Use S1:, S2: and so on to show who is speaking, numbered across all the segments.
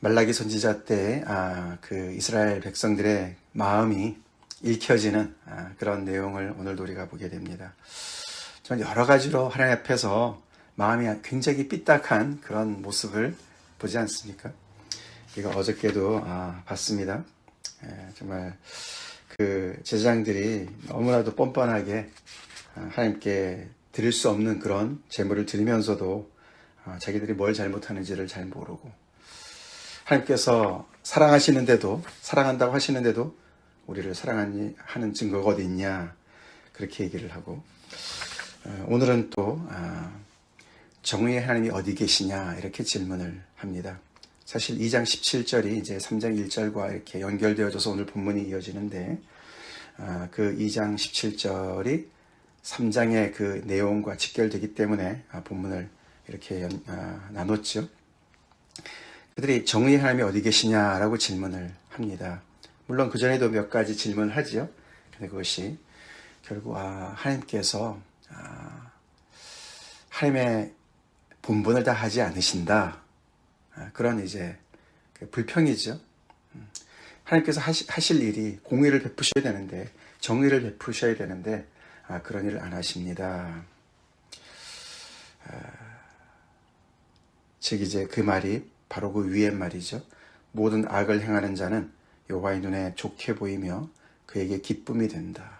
S1: 말라기 선지자 때, 아, 그 이스라엘 백성들의 마음이 읽혀지는 아, 그런 내용을 오늘도 우리가 보게 됩니다. 전 여러 가지로 하나님 앞에서 마음이 굉장히 삐딱한 그런 모습을 보지 않습니까? 이거 어저께도 아, 봤습니다. 예, 정말 그 제사장들이 너무나도 뻔뻔하게 아, 하나님께 드릴 수 없는 그런 제물을 드리면서도 아, 자기들이 뭘 잘못하는지를 잘 모르고 하나님께서 사랑하시는데도 사랑한다고 하시는데도 우리를 사랑하는 증거가 어디 있냐 그렇게 얘기를 하고 어, 오늘은 또 아, 정의의 하나님이 어디 계시냐 이렇게 질문을 합니다. 사실 2장 17절이 이제 3장 1절과 이렇게 연결되어져서 오늘 본문이 이어지는데 아, 그 2장 17절이 3장의 그 내용과 직결되기 때문에 아, 본문을 이렇게 나눴죠. 그들이 정의의 하나님이 어디 계시냐라고 질문을 합니다. 물론 그 전에도 몇 가지 질문을 하지요. 근데 그것이 결국 아, 하나님께서 아, 하나님의 본분을 다 하지 않으신다. 아, 그런 이제 그 불평이죠. 음. 하나님께서 하시, 하실 일이 공의를 베푸셔야 되는데 정의를 베푸셔야 되는데 아, 그런 일을 안 하십니다. 아, 즉 이제 그 말이 바로 그 위의 말이죠. 모든 악을 행하는 자는 여호와의 눈에 좋게 보이며 그에게 기쁨이 된다.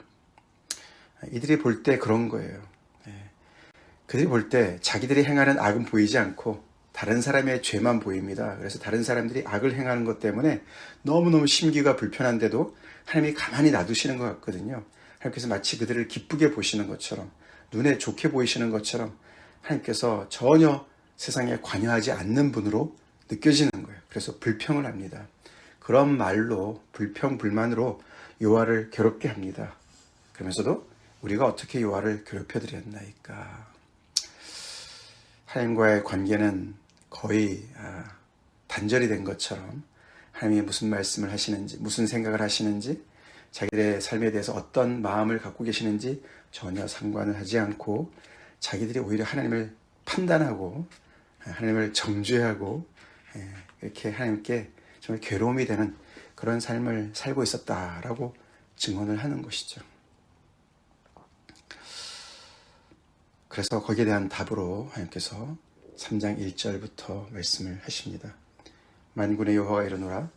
S1: 이들이 볼 때 그런 거예요. 예. 그들이 볼 때 자기들이 행하는 악은 보이지 않고 다른 사람의 죄만 보입니다. 그래서 다른 사람들이 악을 행하는 것 때문에 너무너무 심기가 불편한데도 하나님이 가만히 놔두시는 것 같거든요. 하나님께서 마치 그들을 기쁘게 보시는 것처럼 눈에 좋게 보이시는 것처럼 하나님께서 전혀 세상에 관여하지 않는 분으로 느껴지는 거예요. 그래서 불평을 합니다. 그런 말로 불평 불만으로 요하를 괴롭게 합니다. 그러면서도 우리가 어떻게 요하를 괴롭혀 드렸나이까? 하나님과의 관계는 거의 아, 단절이 된 것처럼 하나님이 무슨 말씀을 하시는지, 무슨 생각을 하시는지, 자기들의 삶에 대해서 어떤 마음을 갖고 계시는지 전혀 상관을 하지 않고 자기들이 오히려 하나님을 판단하고 하나님을 정죄하고 예, 이렇게 하나님께 정말 괴로움이 되는 그런 삶을 살고 있었다라고 증언을 하는 것이죠. 그래서 거기에 대한 답으로 하나님께서 3장 1절부터 말씀을 하십니다. 만군의 여호와가 이르노라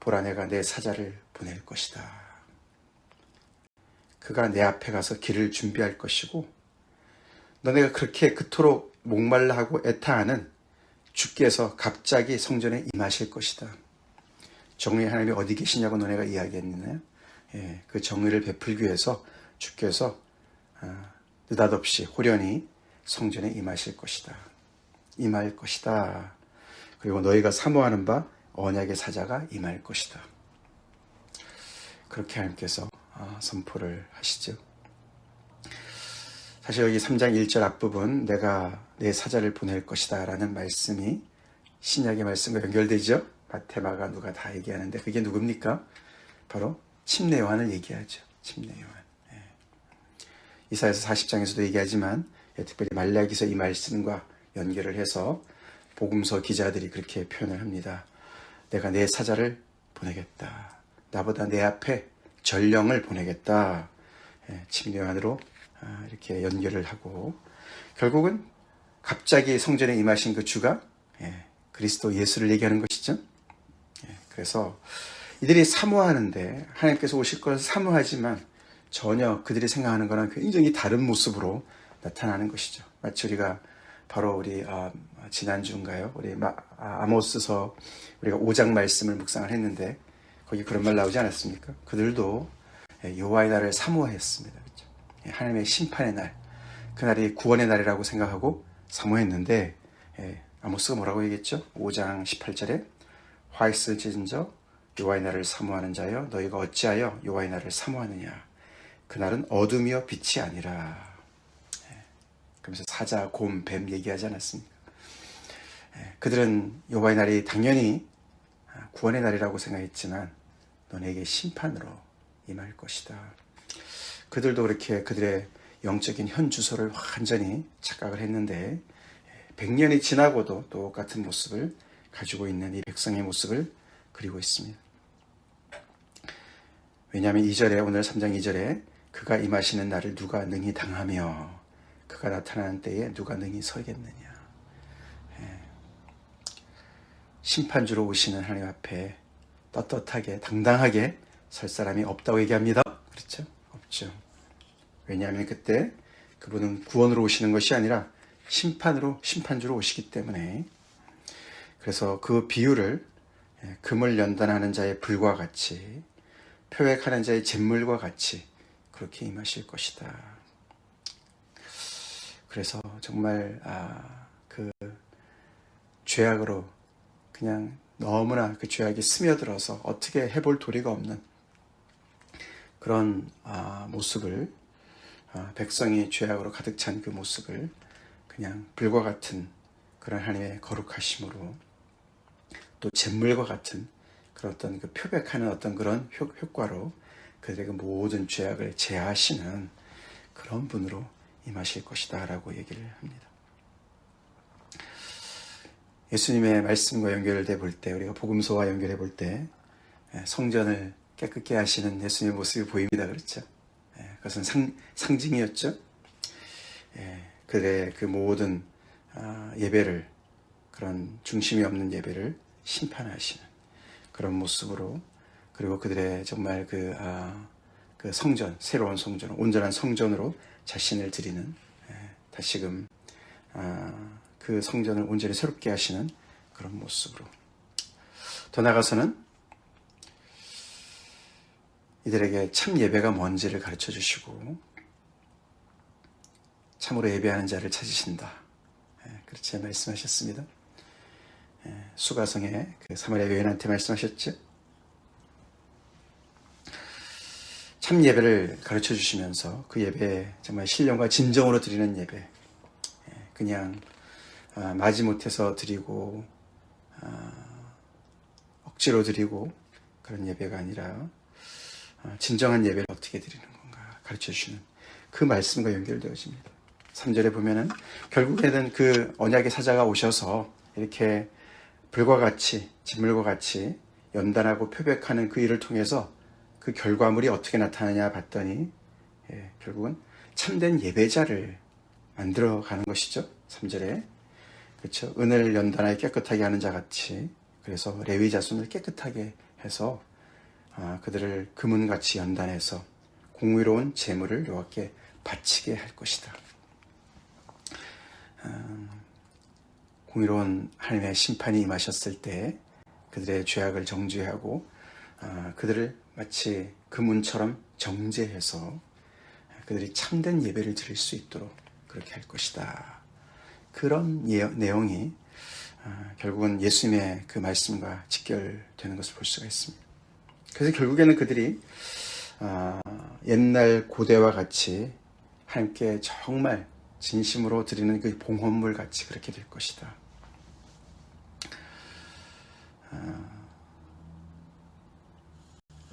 S1: 보라 내가 내 사자를 보낼 것이다. 그가 내 앞에 가서 길을 준비할 것이고 너네가 그렇게 그토록 목말라 하고 애타하는 주께서 갑자기 성전에 임하실 것이다. 정의의 하나님이 어디 계시냐고 너네가 이야기했느냐? 예, 그 정의를 베풀기 위해서 주께서 아, 느닷없이 호련히 성전에 임하실 것이다. 임할 것이다. 그리고 너희가 사모하는 바 언약의 사자가 임할 것이다. 그렇게 하나님께서 아, 선포를 하시죠. 사실 여기 3장 1절 앞부분 내가 내 사자를 보낼 것이다 라는 말씀이 신약의 말씀과 연결되죠. 마테마가 누가 다 얘기하는데 그게 누굽니까? 바로 침례 요한을 얘기하죠. 침례 요한. 예. 이사에서 40장에서도 얘기하지만 예, 특별히 말라기서 이 말씀과 연결을 해서 복음서 기자들이 그렇게 표현을 합니다. 내가 내 사자를 보내겠다. 나보다 내 앞에 전령을 보내겠다. 예, 침례 요한으로 아, 이렇게 연결을 하고 결국은 갑자기 성전에 임하신 그 주가 예, 그리스도 예수를 얘기하는 것이죠. 예, 그래서 이들이 사모하는데 하나님께서 오실 것을 사모하지만 전혀 그들이 생각하는 거랑 굉장히 다른 모습으로 나타나는 것이죠. 마치 우리가 바로 우리 아, 지난주인가요? 우리 아, 아모스서 우리가 5장 말씀을 묵상을 했는데 거기 그런 말 나오지 않았습니까? 그들도 예, 여호와의 날을 사모했습니다. 하나님의 심판의 날, 그날이 구원의 날이라고 생각하고 사모했는데 예, 아모스가 뭐라고 얘기했죠? 5장 18절에 화 있을지은저 요하의 날을 사모하는 자여 너희가 어찌하여 요하의 날을 사모하느냐 그날은 어둠이여 빛이 아니라 예, 그러면서 사자, 곰, 뱀 얘기하지 않았습니까? 예, 그들은 요하의 날이 당연히 아, 구원의 날이라고 생각했지만 너네에게 심판으로 임할 것이다. 그들도 그렇게 그들의 영적인 현 주소를 완전히 착각을 했는데 100년이 지나고도 똑같은 모습을 가지고 있는 이 백성의 모습을 그리고 있습니다. 왜냐하면 2절에 오늘 3장 2절에 그가 임하시는 날을 누가 능히 당하며 그가 나타나는 때에 누가 능히 서겠느냐. 예. 심판주로 오시는 하나님 앞에 떳떳하게 당당하게 설 사람이 없다고 얘기합니다. 그렇죠? 없죠. 왜냐하면 그때 그분은 구원으로 오시는 것이 아니라 심판으로 심판주로 오시기 때문에 그래서 그 비유를 예, 금을 연단하는 자의 불과 같이 표획하는 자의 잿물과 같이 그렇게 임하실 것이다. 그래서 정말 아, 그 죄악으로 그냥 너무나 그 죄악이 스며들어서 어떻게 해볼 도리가 없는 그런 아, 모습을 아, 백성이 죄악으로 가득 찬 그 모습을 그냥 불과 같은 그런 하나님의 거룩하심으로 또 잿물과 같은 그런 어떤 그 표백하는 어떤 그런 효, 효과로 그들의 그 모든 죄악을 제하시는 그런 분으로 임하실 것이다 라고 얘기를 합니다. 예수님의 말씀과 연결돼 볼 때, 우리가 복음서와 연결해 볼 때, 예, 성전을 깨끗게 하시는 예수님의 모습이 보입니다. 그렇죠? 예, 그것은 상, 상징이었죠. 예, 그들의 그 모든 아, 예배를, 그런 중심이 없는 예배를 심판하시는 그런 모습으로, 그리고 그들의 정말 그, 아, 그 성전, 새로운 성전, 온전한 성전으로 자신을 드리는, 다시금, 아, 그 성전을 온전히 새롭게 하시는 그런 모습으로. 더 나아가서는 이들에게 참 예배가 뭔지를 가르쳐 주시고, 참으로 예배하는 자를 찾으신다. 예, 그렇게 말씀하셨습니다. 예, 수가성의 그 사마리아 여인한테 말씀하셨죠. 참 예배를 가르쳐 주시면서 그 예배 정말 신령과 진정으로 드리는 예배, 예, 그냥 아, 마지못해서 드리고 아, 억지로 드리고 그런 예배가 아니라 아, 진정한 예배를 어떻게 드리는 건가 가르쳐 주시는 그 말씀과 연결되어집니다. 3절에 보면은 결국에는 그 언약의 사자가 오셔서 이렇게 불과 같이 진물과 같이 연단하고 표백하는 그 일을 통해서 그 결과물이 어떻게 나타나냐 봤더니 예, 결국은 참된 예배자를 만들어 가는 것이죠. 3절에 그렇죠. 은을 연단하여 깨끗하게 하는 자 같이 그래서 레위 자손을 깨끗하게 해서 아, 그들을 금은같이 연단해서 공의로운 재물을 여호와께 바치게 할 것이다. 음, 공의로운 하나님의 심판이 임하셨을 때 그들의 죄악을 정죄하고 아, 그들을 마치 금은처럼 정죄해서 그들이 참된 예배를 드릴 수 있도록 그렇게 할 것이다. 그런 예, 내용이 아, 결국은 예수님의 그 말씀과 직결되는 것을 볼 수가 있습니다. 그래서 결국에는 그들이 아, 옛날 고대와 같이 함께 정말 진심으로 드리는 그 봉헌물 같이 그렇게 될 것이다. 아,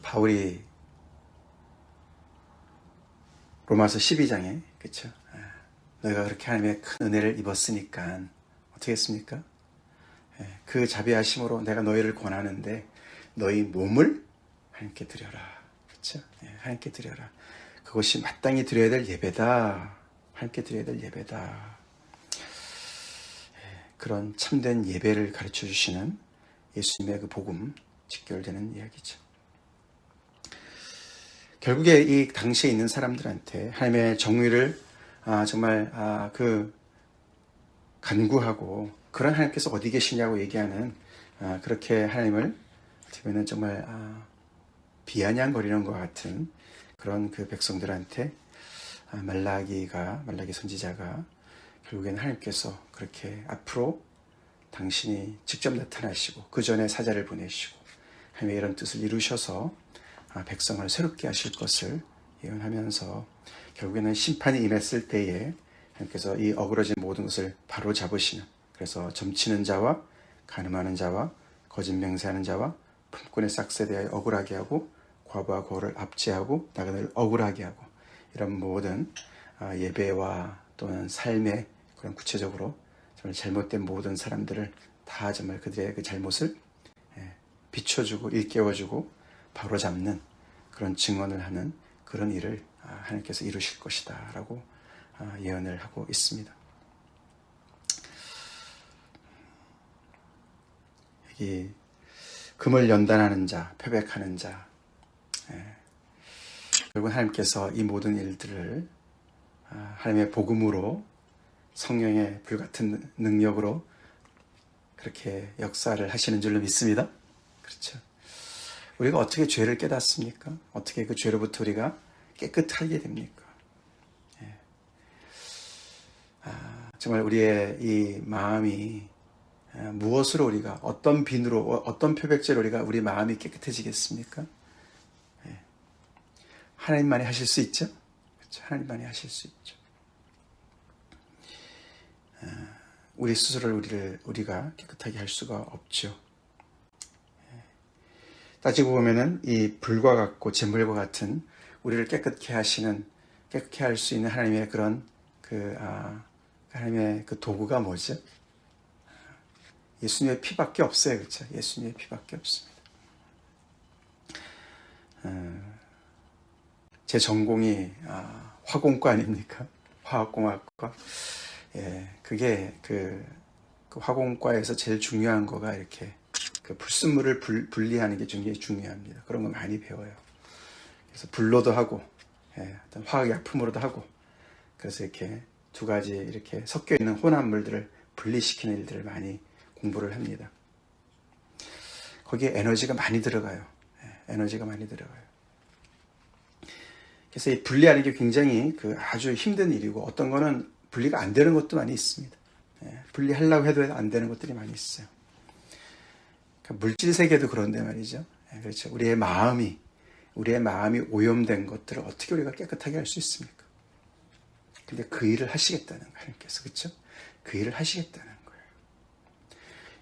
S1: 바울이 로마서 12장에 그렇죠. 너희가 그렇게 하나님의 큰 은혜를 입었으니까 어떻게 했습니까? 예, 그 자비하심으로 내가 너희를 권하는데 너희 몸을 하나님께 드려라. 그렇죠? 하나님께 드려라. 그것이 마땅히 드려야 될 예배다. 하나님께 드려야 될 예배다. 예, 그런 참된 예배를 가르쳐 주시는 예수님의 그 복음 직결되는 이야기죠. 결국에 이 당시에 있는 사람들한테 하나님의 정의를 아, 정말 아, 그 간구하고 그런 하나님께서 어디 계시냐고 얘기하는 아, 그렇게 하나님을 어떻게 보면 정말 아, 비아냥거리는 것 같은 그런 그 백성들한테 아, 말라기가 말라기 선지자가 결국에는 하나님께서 그렇게 앞으로 당신이 직접 나타나시고 그 전에 사자를 보내시고 하나님의 이런 뜻을 이루셔서 아, 백성을 새롭게 하실 것을 예언하면서 결국에는 심판이 임했을 때에 하나님께서 이 어그러진 모든 것을 바로 잡으시는 그래서 점치는 자와 가늠하는 자와 거짓 맹세하는 자와 품꾼의 싹스에 대하여 억울하게 하고 과부와 고를 압제하고 나그네를 억울하게 하고 이런 모든 아, 예배와 또는 삶의 그런 구체적으로 정말 잘못된 모든 사람들을 다 정말 그들의 그 잘못을 예, 비춰주고 일깨워주고 바로잡는 그런 증언을 하는 그런 일을 아, 하나님께서 이루실 것이다 라고 아, 예언을 하고 있습니다. 여기 금을 연단하는 자, 표백하는 자, 예. 결국 하나님께서 이 모든 일들을 아, 하나님의 복음으로 성령의 불같은 능력으로 그렇게 역사를 하시는 줄로 믿습니다. 그렇죠. 우리가 어떻게 죄를 깨닫습니까? 어떻게 그 죄로부터 우리가 깨끗하게 됩니까? 예. 아, 정말 우리의 이 마음이 아, 무엇으로 우리가 어떤 비누로 어떤 표백제로 우리가 우리 마음이 깨끗해지겠습니까? 예. 하나님만이 하실 수 있죠. 그렇죠? 하나님만이 하실 수 있죠. 아, 우리 스스로를 우리를 우리가 깨끗하게 할 수가 없죠. 예. 따지고 보면은 이 불과 같고 재물과 같은 우리를 깨끗게 하시는 깨끗게 할수 있는 하나님의 그런 그 아, 하나님의 그 도구가 뭐죠? 예수님의 피밖에 없어요, 그렇죠? 예수님의 피밖에 없습니다. 어, 제 전공이 아, 화공과 아닙니까? 화학공학과. 예, 그게 그, 그 화공과에서 제일 중요한 거가 이렇게 그 불순물을 불, 분리하는 게 굉장히 중요합니다. 그런 거 많이 배워요. 그래서 불로도 하고, 예, 화학약품으로도 하고, 그래서 이렇게 두 가지 이렇게 섞여 있는 혼합물들을 분리시키는 일들을 많이 공부를 합니다. 거기에 에너지가 많이 들어가요. 예, 에너지가 많이 들어가요. 그래서 이 분리하는 게 굉장히 그 아주 힘든 일이고 어떤 거는 분리가 안 되는 것도 많이 있습니다. 예, 분리하려고 해도 안 되는 것들이 많이 있어요. 그러니까 물질 세계도 그런데 말이죠. 예, 그렇죠. 우리의 마음이 우리의 마음이 오염된 것들을 어떻게 우리가 깨끗하게 할 수 있습니까? 근데 그 일을 하시겠다는 거예요. 하나님께서 그렇죠? 그 일을 하시겠다는 거예요.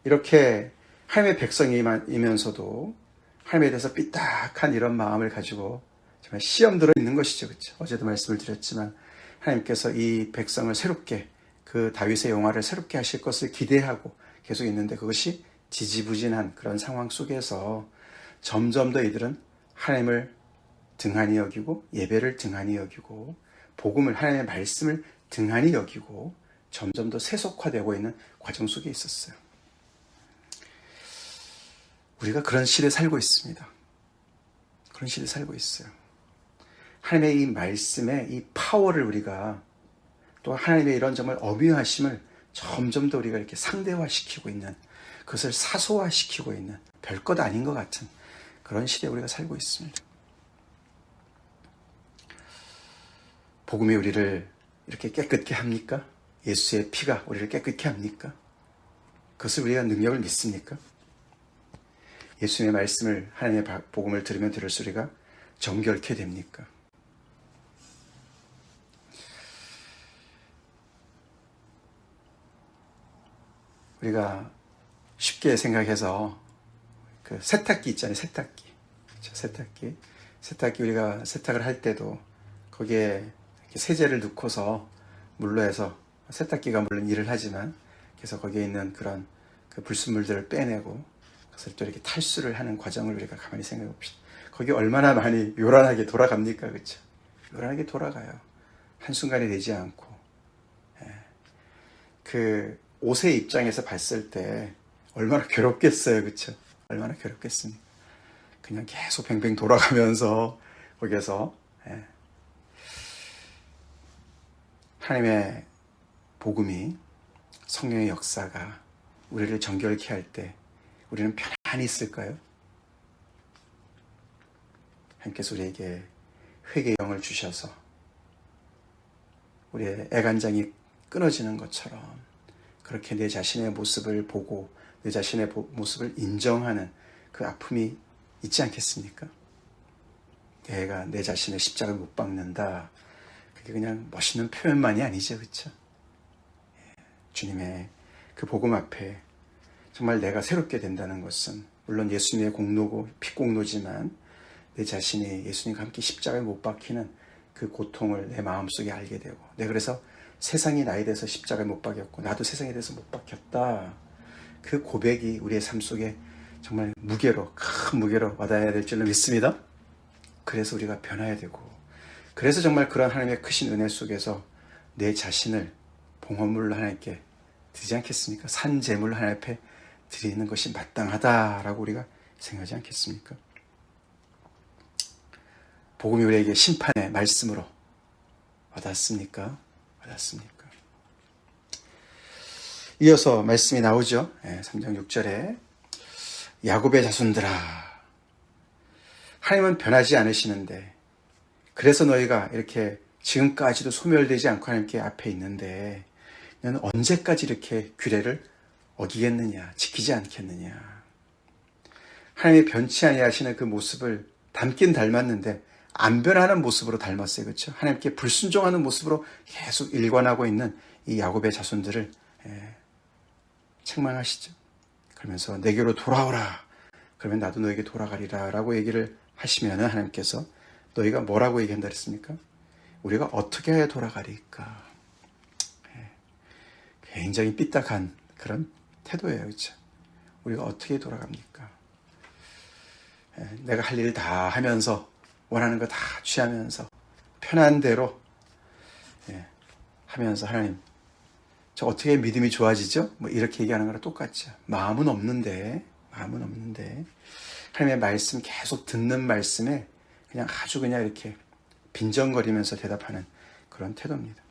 S1: 이렇게 하나님의 백성이면서도 하나님에 대해서 삐딱한 이런 마음을 가지고 정말 시험 들어 있는 것이죠. 그렇죠? 어제도 말씀을 드렸지만 하나님께서 이 백성을 새롭게 그 다윗의 영화를 새롭게 하실 것을 기대하고 계속 있는데 그것이 지지부진한 그런 상황 속에서 점점 더 이들은 하나님을 등한히 여기고 예배를 등한히 여기고 복음을 하나님의 말씀을 등한히 여기고 점점 더 세속화되고 있는 과정 속에 있었어요. 우리가 그런 시대에 살고 있습니다. 그런 시대에 살고 있어요. 하나님의 이 말씀의 이 파워를 우리가 또 하나님의 이런 정말 어미하심을 점점 더 우리가 이렇게 상대화시키고 있는 그것을 사소화시키고 있는 별것 아닌 것 같은 그런 시대에 우리가 살고 있습니다. 복음이 우리를 이렇게 깨끗게 합니까? 예수의 피가 우리를 깨끗게 합니까? 그것을 우리가 능력을 믿습니까? 예수님의 말씀을 하나님의 복음을 들으면 들을수록 우리가 정결케 됩니까? 우리가 쉽게 생각해서 그 세탁기 있잖아요. 세탁기. 그렇죠? 세탁기. 세탁기 우리가 세탁을 할 때도 거기에 세제를 넣고서 물로 해서 세탁기가 물론 일을 하지만 그래서 거기에 있는 그런 그 불순물들을 빼내고 그것을 또 이렇게 탈수를 하는 과정을 우리가 가만히 생각해 봅시다. 거기 얼마나 많이 요란하게 돌아갑니까? 그렇죠? 요란하게 돌아가요. 한순간에 되지 않고. 예. 그 옷의 입장에서 봤을 때 얼마나 괴롭겠어요. 그렇죠? 얼마나 괴롭겠습니까? 그냥 계속 뱅뱅 돌아가면서 거기에서 예. 하나님의 복음이 성령의 역사가 우리를 정결케 할 때 우리는 편안히 있을까요? 하나님께서 우리에게 회개의 영을 주셔서 우리의 애간장이 끊어지는 것처럼 그렇게 내 자신의 모습을 보고 내 자신의 모습을 인정하는 그 아픔이 있지 않겠습니까? 내가 내 자신의 십자가를 못 박는다. 그게 그냥 멋있는 표현만이 아니죠. 그렇죠? 주님의 그 복음 앞에 정말 내가 새롭게 된다는 것은 물론 예수님의 공로고 피공로지만 내 자신이 예수님과 함께 십자가에 못 박히는 그 고통을 내 마음속에 알게 되고 내가 그래서 세상이 나에 대해서 십자가에 못 박였고 나도 세상에 대해서 못 박혔다. 그 고백이 우리의 삶 속에 정말 무게로 큰 무게로 와닿아야 될 줄로 믿습니다. 그래서 우리가 변화해야 되고 그래서 정말 그런 하나님의 크신 은혜 속에서 내 자신을 봉헌물로 하나님께 드리지 않겠습니까? 산 제물로 하나님 앞에 드리는 것이 마땅하다라고 우리가 생각하지 않겠습니까? 복음이 우리에게 심판의 말씀으로 와닿습니까? 와닿습니까? 이어서 말씀이 나오죠. 3장 6절에 야곱의 자손들아 하나님은 변하지 않으시는데 그래서 너희가 이렇게 지금까지도 소멸되지 않고 하나님께 앞에 있는데 너는 언제까지 이렇게 규례를 어기겠느냐 지키지 않겠느냐 하나님의 변치 아니하시는 그 모습을 닮긴 닮았는데 안 변하는 모습으로 닮았어요 그렇죠 하나님께 불순종하는 모습으로 계속 일관하고 있는 이 야곱의 자손들을 예, 책망하시죠 그러면서 내게로 돌아오라 그러면 나도 너에게 돌아가리라 라고 얘기를 하시면 하나님께서 너희가 뭐라고 얘기한다 그랬습니까? 우리가 어떻게 해야 돌아가리까? 예, 굉장히 삐딱한 그런 태도예요. 그렇죠? 우리가 어떻게 돌아갑니까? 예, 내가 할 일 다 하면서 원하는 거 다 취하면서 편한 대로 예, 하면서 하나님 저 어떻게 믿음이 좋아지죠? 뭐 이렇게 얘기하는 거랑 똑같죠. 마음은 없는데 마음은 없는데 하나님의 말씀 계속 듣는 말씀에 그냥 아주 그냥 이렇게 빈정거리면서 대답하는 그런 태도입니다.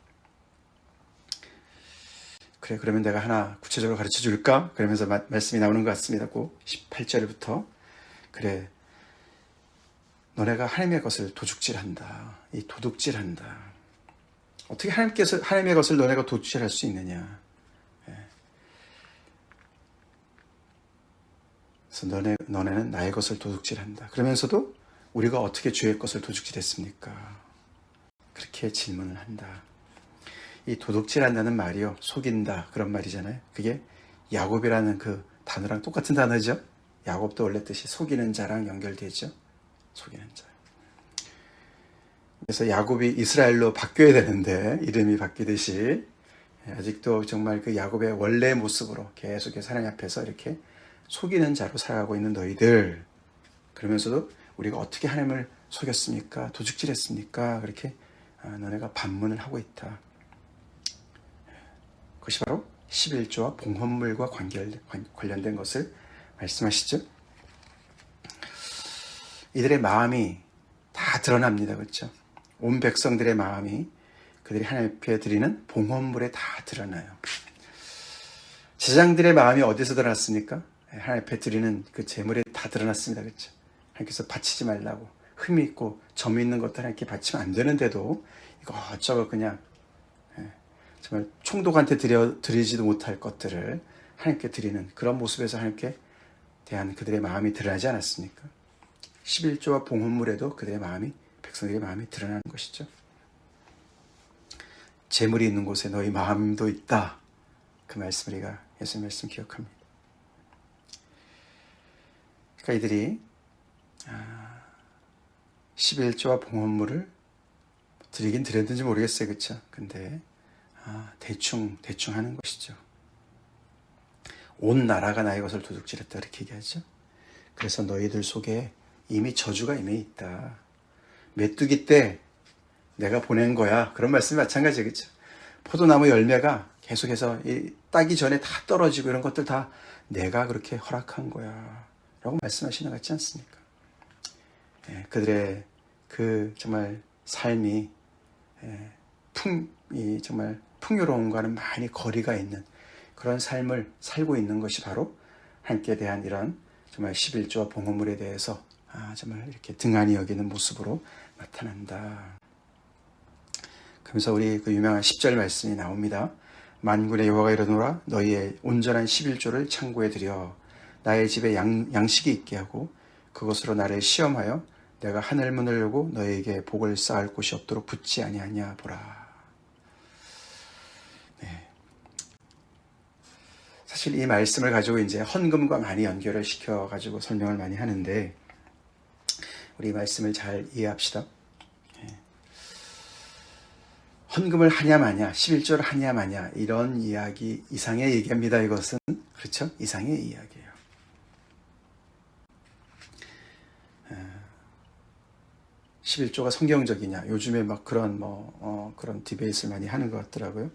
S1: 그래, 그러면 내가 하나 구체적으로 가르쳐 줄까? 그러면서 마, 말씀이 나오는 것 같습니다. 고 18절부터. 그래, 너네가 하나님의 것을 도둑질한다. 이 도둑질한다. 어떻게 하나님께서, 하나님의 것을 너네가 도둑질할 수 있느냐. 예. 그래서 너네, 너네는 나의 것을 도둑질한다. 그러면서도 우리가 어떻게 주의 것을 도둑질했습니까? 그렇게 질문을 한다. 이 도둑질한다는 말이요 속인다 그런 말이잖아요. 그게 야곱이라는 그 단어랑 똑같은 단어죠. 야곱도 원래 뜻이 속이는 자랑 연결되죠. 속이는 자. 그래서 야곱이 이스라엘로 바뀌어야 되는데 이름이 바뀌듯이 아직도 정말 그 야곱의 원래 모습으로 계속해서 하나님 앞에서 이렇게 속이는 자로 살아가고 있는 너희들 그러면서도 우리가 어떻게 하나님을 속였습니까? 도둑질했습니까? 그렇게 아, 너네가 반문을 하고 있다. 그것이 바로 11조와 봉헌물과 관련된 것을 말씀하시죠. 이들의 마음이 다 드러납니다. 그렇죠? 온 백성들의 마음이 그들이 하나님 앞에 드리는 봉헌물에 다 드러나요. 제장들의 마음이 어디서 드러났습니까? 하나님 앞에 드리는 그 재물에 다 드러났습니다. 그렇죠? 하나님께서 바치지 말라고 흠이 있고 점이 있는 것들 하나님께 바치면 안 되는데도 이것저것 그냥 예, 정말 총독한테 드려, 드리지도 못할 것들을 하나님께 드리는 그런 모습에서 하나님께 대한 그들의 마음이 드러나지 않았습니까? 11조와 봉헌물에도 그들의 마음이 백성들의 마음이 드러나는 것이죠. 재물이 있는 곳에 너희 마음도 있다. 그 말씀을 우리가 예수님 말씀 기억합니다. 그러니까 이들이 11조와 아, 봉헌물을 드리긴 드렸는지 모르겠어요. 그쵸? 근데, 아, 대충, 대충 하는 것이죠. 온 나라가 나의 것을 도둑질했다. 이렇게 얘기하죠. 그래서 너희들 속에 이미 저주가 이미 있다. 메뚜기 때 내가 보낸 거야. 그런 말씀이 마찬가지죠. 그쵸? 포도나무 열매가 계속해서 따기 전에 다 떨어지고 이런 것들 다 내가 그렇게 허락한 거야. 라고 말씀하시는 것 같지 않습니까? 예, 그들의 그 정말 삶이 예, 풍, 이 정말 풍요로움과는 많이 거리가 있는 그런 삶을 살고 있는 것이 바로 함께 대한 이런 정말 11조와 봉헌물에 대해서 아, 정말 이렇게 등한히 여기는 모습으로 나타난다. 그러면서 우리 그 유명한 10절 말씀이 나옵니다. 만군의 여호와가 이르노라 너희의 온전한 11조를 창고에 들여 나의 집에 양, 양식이 있게 하고 그것으로 나를 시험하여 내가 하늘 문을 열고 너에게 복을 쌓을 곳이 없도록 붙지 아니하냐 보라. 네. 사실 이 말씀을 가지고 이제 헌금과 많이 연결을 시켜 가지고 설명을 많이 하는데 우리 말씀을 잘 이해합시다. 네. 헌금을 하냐 마냐, 11조를 하냐 마냐 이런 이야기 이상의 얘기입니다. 이것은 그렇죠. 이상의 이야기예요. 11조가 성경적이냐? 요즘에 막 그런 뭐 어, 그런 디베이트를 많이 하는 것 같더라고요.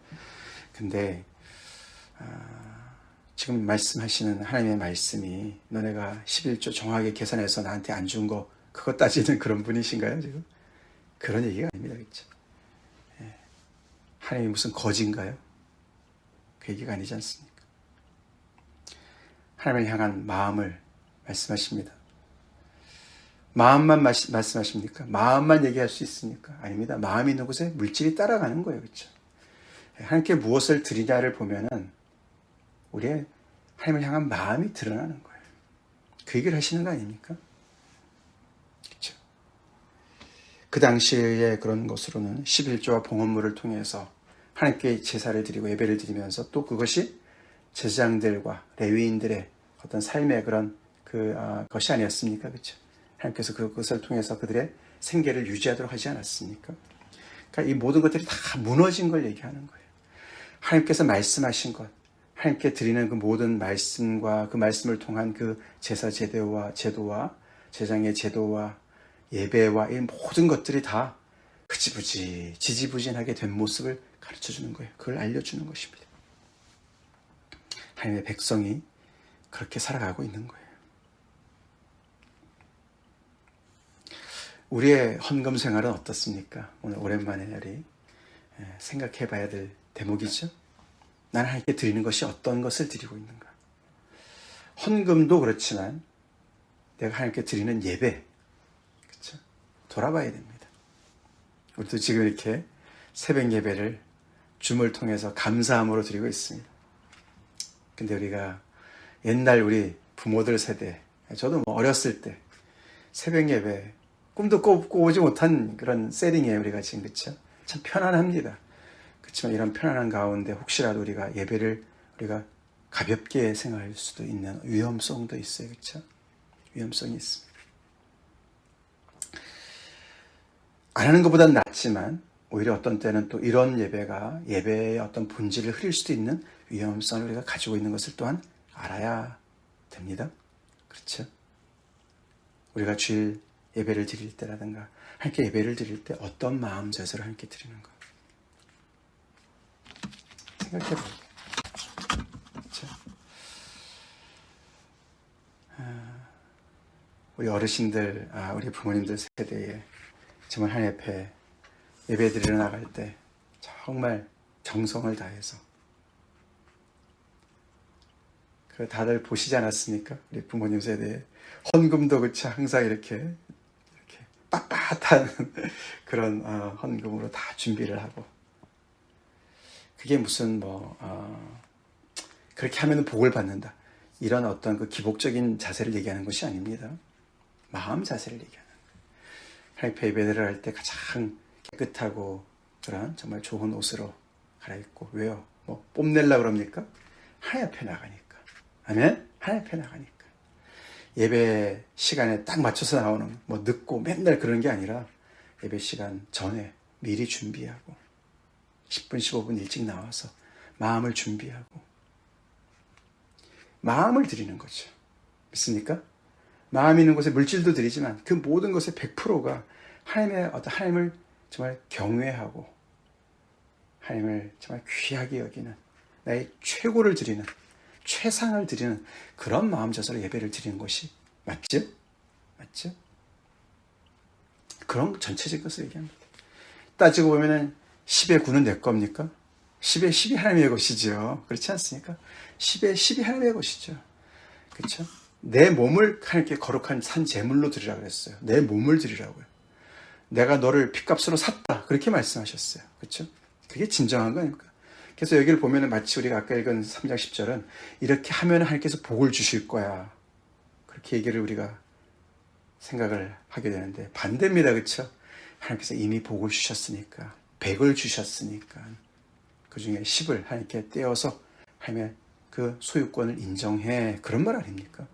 S1: 근데 아, 지금 말씀하시는 하나님의 말씀이 너네가 11조 정확하게 계산해서 나한테 안 준 거 그것 따지는 그런 분이신가요 지금? 그런 얘기가 아닙니다, 그렇죠? 예. 하나님이 무슨 거지인가요? 그 얘기가 아니지 않습니까? 하나님을 향한 마음을 말씀하십니다. 마음만 마시, 말씀하십니까? 마음만 얘기할 수 있습니까? 아닙니다. 마음이 있는 곳에 물질이 따라가는 거예요. 그렇죠? 하나님께 무엇을 드리냐를 보면은 우리의 하나님을 향한 마음이 드러나는 거예요. 그 얘기를 하시는 거 아닙니까? 그렇죠? 그 당시에 그런 것으로는 11조와 봉헌물을 통해서 하나님께 제사를 드리고 예배를 드리면서 또 그것이 제사장들과 레위인들의 어떤 삶의 그런 그 아, 것이 아니었습니까? 그렇죠? 하나님께서 그것을 통해서 그들의 생계를 유지하도록 하지 않았습니까? 그러니까 이 모든 것들이 다 무너진 걸 얘기하는 거예요. 하나님께서 말씀하신 것, 하나님께 드리는 그 모든 말씀과 그 말씀을 통한 그 제사 제도와 제도와 제장의 제도와 예배와 이 모든 것들이 다 흐지부지 지지부진하게 된 모습을 가르쳐 주는 거예요. 그걸 알려주는 것입니다. 하나님의 백성이 그렇게 살아가고 있는 거예요. 우리의 헌금 생활은 어떻습니까? 오늘 오랜만에 우리 생각해 봐야 될 대목이죠. 나는 하나님께 드리는 것이 어떤 것을 드리고 있는가? 헌금도 그렇지만 내가 하나님께 드리는 예배? 돌아봐야 됩니다. 우리도 지금 이렇게 새벽 예배를 줌을 통해서 감사함으로 드리고 있습니다. 근데 우리가 옛날 우리 부모들 세대, 저도 뭐 어렸을 때 새벽 예배 꿈도 꿔고 오지 못한 그런 세팅이에요 우리가 지금 그렇죠? 참 편안합니다. 그렇지만 이런 편안한 가운데 혹시라도 우리가 예배를 우리가 가볍게 생각할 수도 있는 위험성도 있어요, 그렇죠? 위험성이 있습니다. 안 하는 것보다는 낫지만 오히려 어떤 때는 또 이런 예배가 예배의 어떤 본질을 흐릴 수도 있는 위험성을 우리가 가지고 있는 것을 또한 알아야 됩니다. 그렇죠? 우리가 주일 예배를 드릴 때라든가 함께 예배를 드릴 때 어떤 마음 자세로 함께 드리는가 생각해 볼게요. 그렇죠? 아, 우리 어르신들, 아, 우리 부모님들 세대에 정말 하나님 앞에 예배 드리러 나갈 때 정말 정성을 다해서 그 다들 보시지 않았습니까? 우리 부모님 세대에 헌금도 그치 항상 이렇게 이렇게 빳빳한 그런 어, 헌금으로 다 준비를 하고 그게 무슨 뭐 어, 그렇게 하면 복을 받는다 이런 어떤 그 기복적인 자세를 얘기하는 것이 아닙니다. 마음 자세를 거예요. 하나님 예배를 할 때 가장 깨끗하고 그런 정말 좋은 옷으로 갈아입고 왜요? 뭐 뽐낼라 그럽니까? 하나님 앞에 나가니까 아멘? 하나님 앞에 나가니까 예배 시간에 딱 맞춰서 나오는 뭐 늦고 맨날 그런 게 아니라 예배 시간 전에 미리 준비하고 10분 15분 일찍 나와서 마음을 준비하고 마음을 드리는 거죠. 믿습니까? 마음 있는 곳에 물질도 드리지만 그 모든 것의 100%가 하나님의 어떤 하나님을 정말 경외하고 하나님을 정말 귀하게 여기는 나의 최고를 드리는 최상을 드리는 그런 마음 자세로 예배를 드리는 것이 맞죠? 맞죠? 그런 전체적인 것을 얘기합니다. 따지고 보면은 10의 9는 내 겁니까? 10의 10이 하나님의 것이죠. 그렇지 않습니까? 10의 10이 하나님의 것이죠. 그렇죠? 내 몸을 하나님께 거룩한 산 제물로 드리라 그랬어요. 내 몸을 드리라고요. 내가 너를 핏값으로 샀다. 그렇게 말씀하셨어요. 그렇죠? 그게 진정한 거 아닙니까? 그래서 여기를 보면은 마치 우리가 아까 읽은 3장 10절은 이렇게 하면 하나님께서 복을 주실 거야. 그렇게 얘기를 우리가 생각을 하게 되는데 반대입니다. 그렇죠? 하나님께서 이미 복을 주셨으니까 100을 주셨으니까 그 중에 10을 하나님께 떼어서 하나님의 그 소유권을 인정해. 그런 말 아닙니까?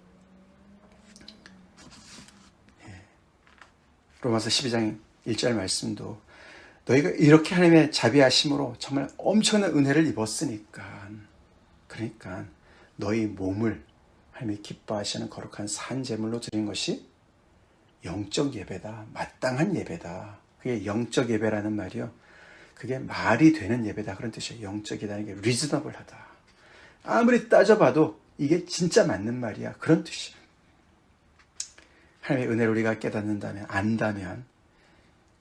S1: 로마서 12장 1절 말씀도 너희가 이렇게 하나님의 자비하심으로 정말 엄청난 은혜를 입었으니까 그러니까 너희 몸을 하나님이 기뻐하시는 거룩한 산 제물로 드린 것이 영적 예배다. 마땅한 예배다. 그게 영적 예배라는 말이요. 그게 말이 되는 예배다. 그런 뜻이에요. 영적이라는 게 리즈너블하다. 아무리 따져봐도 이게 진짜 맞는 말이야. 그런 뜻이야. 하나님의 은혜를 우리가 깨닫는다면, 안다면,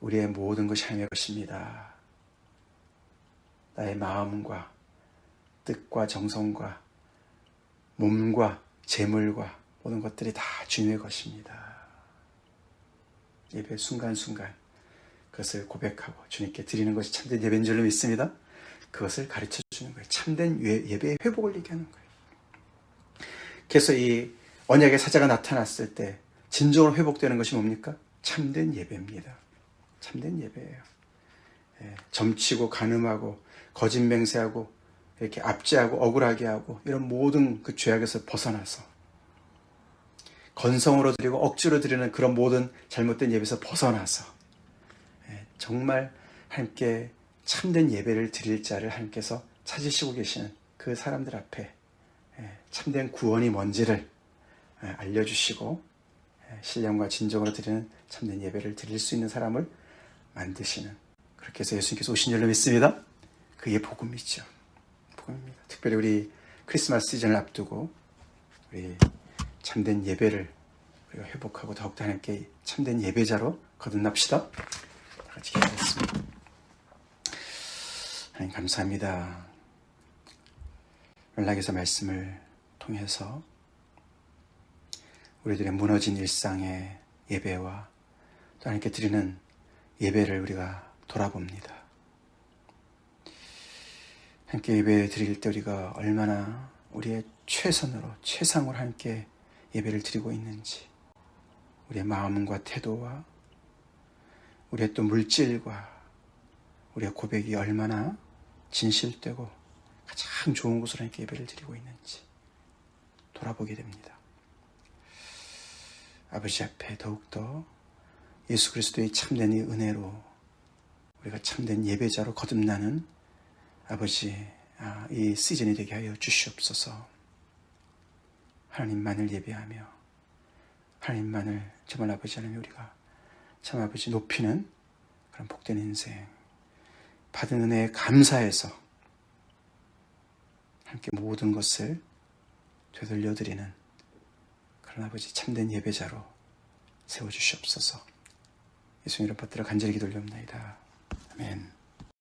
S1: 우리의 모든 것이 하나님의 것입니다. 나의 마음과 뜻과 정성과 몸과 재물과 모든 것들이 다 주님의 것입니다. 예배 순간순간 그것을 고백하고 주님께 드리는 것이 참된 예배인 줄로 믿습니다. 그것을 가르쳐 주는 거예요. 참된 예- 예배의 회복을 얘기하는 거예요. 그래서 이 언약의 사자가 나타났을 때 진정으로 회복되는 것이 뭡니까? 참된 예배입니다. 참된 예배예요. 예, 점치고 가늠하고 거짓 맹세하고 이렇게 압제하고 억울하게 하고 이런 모든 그 죄악에서 벗어나서 건성으로 드리고 억지로 드리는 그런 모든 잘못된 예배에서 벗어나서 예, 정말 함께 참된 예배를 드릴 자를 하나님께서 찾으시고 계시는 그 사람들 앞에 예, 참된 구원이 뭔지를 예, 알려주시고 예, 신령과 진정으로 드리는 참된 예배를 드릴 수 있는 사람을 만드시는 그렇게 해서 예수님께서 오신 줄로 믿습니다. 그게 복음이죠. 복음입니다. 특별히 우리 크리스마스 시즌을 앞두고 우리 참된 예배를 우리가 회복하고 더욱더 하나님께 참된 예배자로 거듭납시다. 다 같이 기도하겠습니다. 하나님 감사합니다. 연락에서 말씀을 통해서 우리들의 무너진 일상의 예배와 또 하나님께 드리는 예배를 우리가 돌아봅니다. 함께 예배 드릴 때 우리가 얼마나 우리의 최선으로 최상으로 함께 예배를 드리고 있는지 우리의 마음과 태도와 우리의 또 물질과 우리의 고백이 얼마나 진실되고 가장 좋은 곳으로 함께 예배를 드리고 있는지 돌아보게 됩니다. 아버지 앞에 더욱더 예수 그리스도의 참된 이 은혜로 우리가 참된 예배자로 거듭나는 아버지 아, 이 시즌이 되게 하여 주시옵소서. 하나님만을 예배하며 하나님만을 정말 아버지 하나님 우리가 참 아버지 높이는 그런 복된 인생 받은 은혜에 감사해서 함께 모든 것을 되돌려 드리는 그런 아버지 참된 예배자로 세워 주시옵소서. 예수님 이름 받들어 간절히 기도올옵나이다. 아멘.